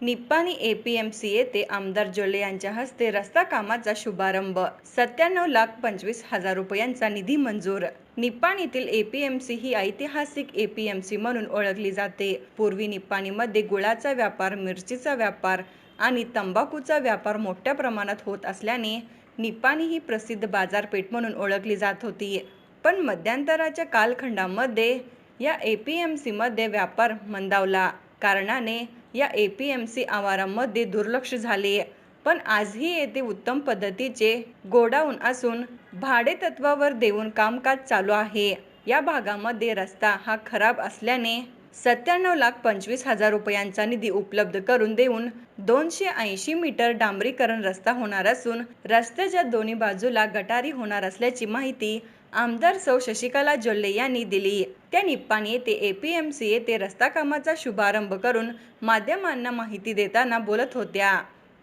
Nippani A P M C येथे आमदार जोले यांच्या हस्ते रस्ता कामाचा शुभारंभ. सत्त्याण्णव लाख पंचवीस हजार रुपयांचा निधी मंजूर. निप्पाणीतील एपीएमसी ही ऐतिहासिक एपीएमसी म्हणून ओळखली जाते. पूर्वी निप्पाणीमध्ये गुळाचा व्यापार मिरचीचा व्यापार आणि तंबाखूचा व्यापार मोठ्या प्रमाणात होत असल्याने निप्पाणी ही प्रसिद्ध बाजारपेठ म्हणून ओळखली जात होती. पण मध्यंतराच्या कालखंडामध्ये या एपीएमसीमध्ये व्यापार मंदावला कारणाने या ए पी एम सी आवारामध्ये दुर्लक्ष झाले. पण आजही येथे उत्तम पद्धतीचे गोडाऊन असून भाडेतत्वावर देऊन कामकाज चालू आहे. या भागामध्ये रस्ता हा खराब असल्याने सत्त्याण्णव लाख पंचवीस हजार रुपयांचा निधी उपलब्ध करून देऊन दोनशे ऐंशी मीटर डांबरीकरण रस्ता होणार असून रस्त्याच्या दोन्ही बाजूला गटारी होणार असल्याची माहिती आमदार सौ शशिकला जोल्ले यांनी दिली. त्या निप्पाणी येथे सी येथे रस्ता कामाचा शुभारंभ करून माध्यमांना माहिती देताना बोलत होत्या.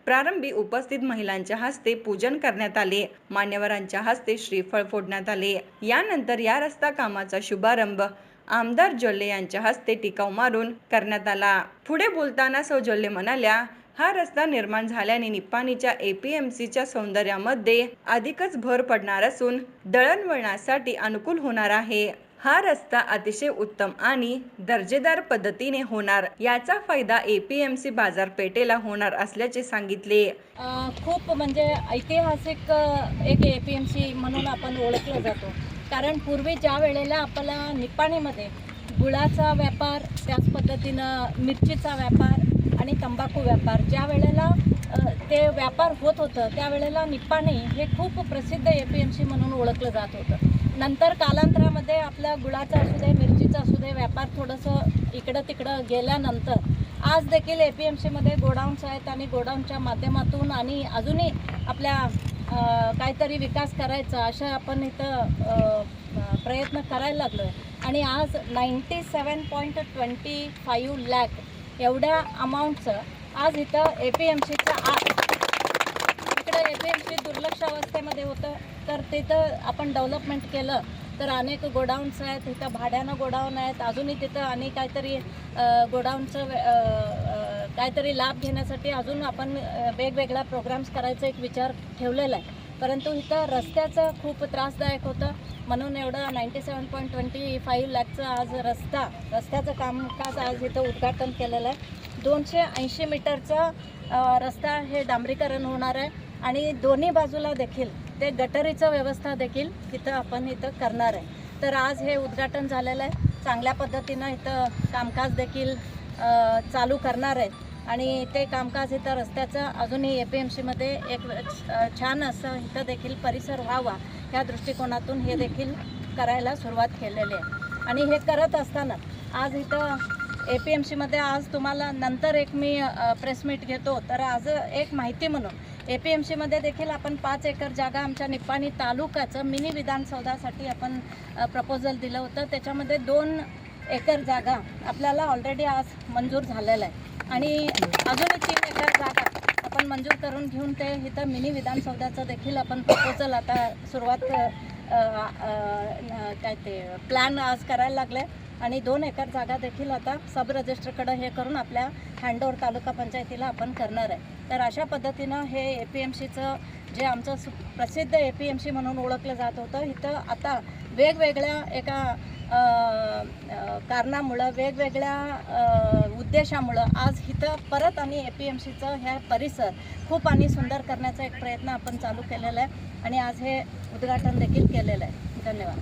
प्रारंभी उपस्थित महिलांच्या हस्ते पूजन करण्यात आले. मान्यवरांच्या हस्ते श्रीफळ फोडण्यात आले. यानंतर या रस्ता कामाचा शुभारंभ आमदार जोल्ले यांच्या हस्ते टिकाव मारून करण्यात आला. पुढे बोलताना सौ जोल्ले म्हणाल्या हा रस्ता निर्माण झाल्याने निप्पाणीच्या एपीएमसीच्या सौंदर्यामध्ये अधिकच भर पडणार असून दळणवळणासाठी अनुकूल होणार आहे. हा रस्ता अतिशय उत्तम आणि दर्जेदार पद्धतीने होणार. याचा फायदा एपीएमसी बाजारपेठेला होणार असल्याचे सांगितले. खूप म्हणजे ऐतिहासिक एक ए पी एम सी म्हणून आपण ओळखलं जातो. कारण पूर्वी ज्या वेळेला आपल्याला निप्पाणीमध्ये गुळाचा व्यापार त्याच पद्धतीनं मिरचीचा व्यापार आणि तंबाखू व्यापार. ज्या वेळेला ते व्यापार होत होतं त्यावेळेला निप्पाणी हे खूप प्रसिद्ध ए पी एम सी म्हणून ओळखलं जात होतं. नंतर कालांतरामध्ये आपल्या गुळाचा असू दे मिरचीचा असू दे व्यापार थोडंसं इकडं तिकडं गेल्यानंतर आज देखील ए पी एम सीमध्ये गोडाऊन्स आहेत आणि गोडाऊनच्या माध्यमातून आणि अजूनही आपल्या काहीतरी विकास करायचा अशा आपण इथं प्रयत्न करायला लागलो आहे आणि आज ninety seven point twenty five lakh एवढ्या अमाऊंटचं आज इथं ए पी एम सीचं आ इकडं ए पी एम सी दुर्लक्ष अवस्थेमध्ये होतं. तर तिथं आपण डेव्हलपमेंट केलं. तर अनेक गोडाऊन्स आहेत. तिथं भाड्यानं गोडाऊन आहेत. अजूनही तिथं आणि काहीतरी गोडाऊनचं काहीतरी लाभ घेण्यासाठी अजून आपण वेगवेगळ्या प्रोग्राम्स करायचा एक विचार ठेवलेला आहे. परंतु इथं रस्त्याचं खूप त्रासदायक होतं. म्हणून एवढं ninety seven point twenty five लॅकचं आज रस्ता रस्त्याचं कामकाज आज इथं उद्घाटन केलेलं आहे. दोनशे ऐंशी मीटरचा रस्ता हे डांबरीकरण होणार आहे. आणि दोन्ही बाजूला देखील ते गटरीचं व्यवस्था देखील इथं आपण इथं करणार आहे. तर आज हे उद्घाटन झालेलं आहे. चांगल्या पद्धतीनं इथं कामकाज देखील चालू करणार आहेत आणि ते कामकाज इथं रस्त्याचं अजूनही ए पी एम सीमध्ये एक छान असं इथं देखील परिसर व्हावा ह्या दृष्टिकोनातून हे देखील करायला सुरुवात केलेली आहे. आणि हे करत असताना आज इथं ए पी एम सीमध्ये आज तुम्हाला नंतर एक मी प्रेस मीट घेतो. तर आज एक माहिती म्हणून ए पी एम सीमध्ये देखील आपण पाच एकर जागा आमच्या निप्पाणी तालुक्याचं मिनी विधानसौधासाठी आपण प्रपोजल दिलं होतं. त्याच्यामध्ये दोन एकर जागा आपल्याला ऑलरेडी आज मंजूर झालेलं आहे. आणि अजूनही तीन एकर जागा आपण मंजूर करून घेऊन ते इथं मिनी विधानसौधाचं देखील आपण प्रपोजल आता सुरुवात काय ते प्लॅन आज करायला लागले. आणि दोन एकर जागा देखील आता सब रजिस्टरकडं हे करून आपल्या हँडोर तालुका पंचायतीला आपण करणार आहे. तर अशा पद्धतीनं हे ए पी एम सीचं जे आमचं सु प्रसिद्ध ए पी एम सी म्हणून ओळखलं जात होतं इथं आता वेगवेगळ्या एका कारणामुळं वेगवेगळ्या उद्देशामुळं आज इथं परत आणि ए पी एम सीचं ह्या परिसर खूप आणि सुंदर करण्याचा एक प्रयत्न आपण चालू केलेला आहे आणि आज हे उद्घाटन देखील केलेलं आहे. धन्यवाद.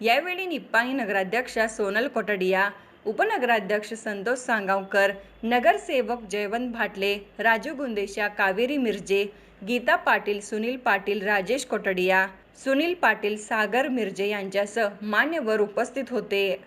यावेळी निप्पाणी नगराध्यक्षा सोनल कोटडिया उपनगराध्यक्ष संतोष सांगावकर नगरसेवक जयवंत भाटले राजू गुंदेशा कावेरी मिरजे गीता पाटील सुनील पाटील राजेश कोटडिया सुनील पाटील सागर मिरजे यांच्यासह मान्यवर उपस्थित होते.